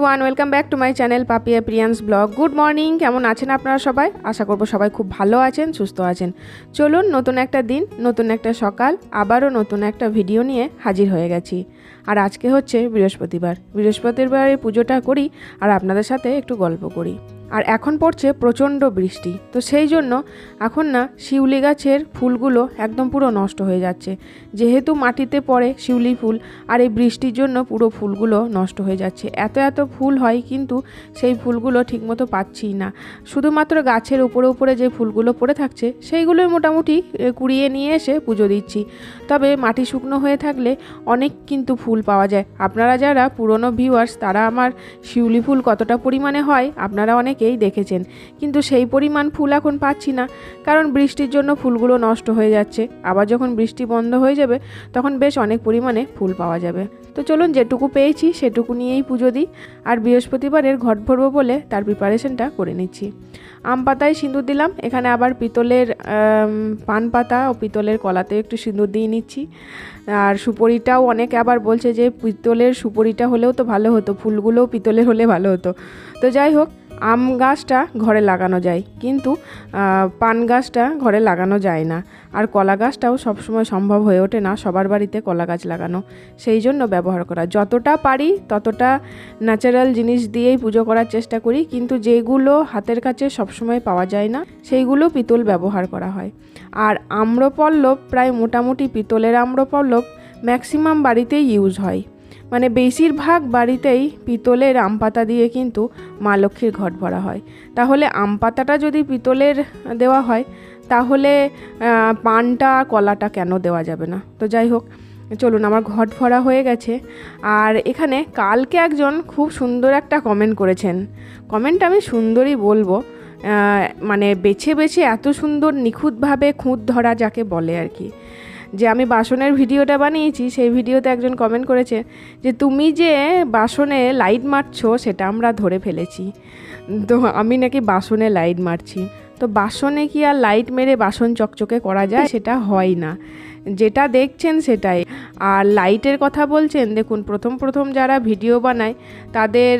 Everyone welcome back to my channel Papiya Priyans blog good morning কেমন আছেন আপনারা সবাই? আশা করব সবাই খুব ভালো আছেন, সুস্থ আছেন। চলুন, নতুন একটা দিন, নতুন একটা সকাল, আবারও নতুন একটা ভিডিও নিয়ে হাজির হয়ে গেছি। আর আজকে হচ্ছে বৃহস্পতিবার। বৃহস্পতিবারে পুজোটা করি, আর আপনাদের সাথে একটু গল্প করি। আর এখন পড়ছে প্রচণ্ড বৃষ্টি। তো সেই জন্য এখন না শিউলি গাছের ফুলগুলো একদম পুরো নষ্ট হয়ে যাচ্ছে। যেহেতু মাটিতে পড়ে শিউলি ফুল, আর এই বৃষ্টির জন্য পুরো ফুলগুলো নষ্ট হয়ে যাচ্ছে। এত এত ফুল হয় কিন্তু সেই ফুলগুলো ঠিকমতো পাচ্ছি না। শুধুমাত্র গাছের উপরে উপরে যে ফুলগুলো পড়ে থাকছে, সেইগুলোই মোটামুটি কুড়িয়ে নিয়ে এসে পুজো দিচ্ছি। তবে মাটি শুকনো হয়ে থাকলে অনেক কিন্তু ফুল পাওয়া যায়। আপনারা যারা পুরনো ভিউয়ার্স তারা আমার শিউলি ফুল কতটা পরিমাণে হয়, আপনারা অনেকেই দেখেছেন। কিন্তু সেই পরিমাণ ফুল এখন পাচ্ছি না। কারণ বৃষ্টির জন্য ফুলগুলো নষ্ট হয়ে যাচ্ছে। আবার যখন বৃষ্টি বন্ধ হয়ে যাবে, তখন বেশ অনেক পরিমাণে ফুল পাওয়া যাবে। তো চলুন যেটুকু পেয়েছি, সেটুকু নিয়েই পুজো দিই। আর বৃহস্পতিবারের ঘট ভরবো বলে তার প্রিপারেশনটা করে নিচ্ছি। আম পাতায় সিঁদুর দিলাম। এখানে আবার পিতলের পান পাতা ও পিতলের কলাতে একটু সিঁদুর দিয়ে নিচ্ছি। আর সুপরিটাও অনেকে আবার বলছে যে, পিতলের সুপরিটা হলেও তো ভালো হতো, ফুলগুলোও পিতলের হলে ভালো হতো। তো যাই হোক আম গাছটা ঘরে লাগানো যায়, কিন্তু পান গাছটা ঘরে লাগানো যায় না। আর কলা গাছটাও সবসময় সম্ভব হয়ে ওঠে না সবার বাড়িতে কলা গাছ লাগানো। সেই জন্য ব্যবহার করা। যতটা পারি ততটা ন্যাচারাল জিনিস দিয়েই পুজো করার চেষ্টা করি, কিন্তু যেগুলো হাতের কাছে সবসময় পাওয়া যায় না, সেইগুলো পিতল ব্যবহার করা হয়। আর আম্রপল্লব প্রায় মোটামুটি পিতলের আম্রপল্লব ম্যাক্সিমাম বাড়িতেই ইউজ হয়। মানে বেশিরভাগ বাড়িতেই পিতলের আম পাতা দিয়ে কিন্তু মা লক্ষ্মীর ঘট ভরা হয়। তাহলে আম পাতাটা যদি পিতলের দেওয়া হয়, তাহলে পানটা, কলাটা কেন দেওয়া যাবে না? তো যাই হোক, চলুন আমার ঘট ভরা হয়ে গেছে। আর এখানে কালকে একজন খুব সুন্দর একটা কমেন্ট করেছেন। কমেন্ট আমি সুন্দরই বলব। মানে বেছে বেছে এত সুন্দর নিখুঁতভাবে খুঁত ধরা যাকে বলে আর কি। যে আমি বাসনের ভিডিওটা বানিয়েছি, সেই ভিডিওতে একজন কমেন্ট করেছে যে, তুমি যে বাসনে লাইট মারছো, সেটা আমরা ধরে ফেলেছি। তো আমি নাকি বাসনে লাইট মারছি। তো বাসনে কি আর লাইট মেরে বাসন চকচকে করা যায়? সেটা হয় না। যেটা দেখছেন সেটাই। আর লাইটের কথা বলছেন, দেখুন, প্রথম প্রথম যারা ভিডিও বানায়, তাদের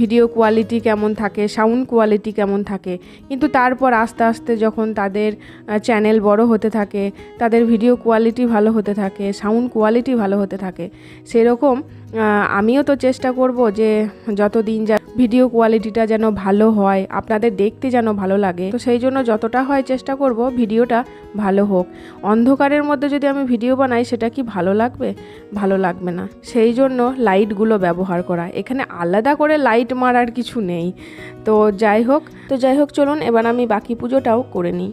ভিডিও কোয়ালিটি কেমন থাকে সাউন্ড কোয়ালিটি কেমন থাকে। কিন্তু তারপর আস্তে আস্তে যখন তাদের চ্যানেল বড় হতে থাকে, তাদের ভিডিও কোয়ালিটি ভালো হতে থাকে সাউন্ড কোয়ালিটি ভালো হতে থাকে, সেরকম আমিও তো চেষ্টা করব যে যত দিন যা ভিডিও কোয়ালিটিটা যেন ভালো হয়, আপনাদের দেখতে যেন ভালো লাগে। তো সেই জন্য যতটা হয় চেষ্টা করব ভিডিওটা ভালো হোক। অন্ধকারের মধ্যে যদি আমি ভিডিও বানাই, সেটা কি ভালো লাগবে? ভালো লাগবে না। সেই জন্য লাইটগুলো ব্যবহার করা। এখানে আলাদা করে লাইট মারার কিছু নেই। তো যাই হোক, তো যাই হোক, চলুন, এবার আমি বাকি পুজোটাও করে নিই।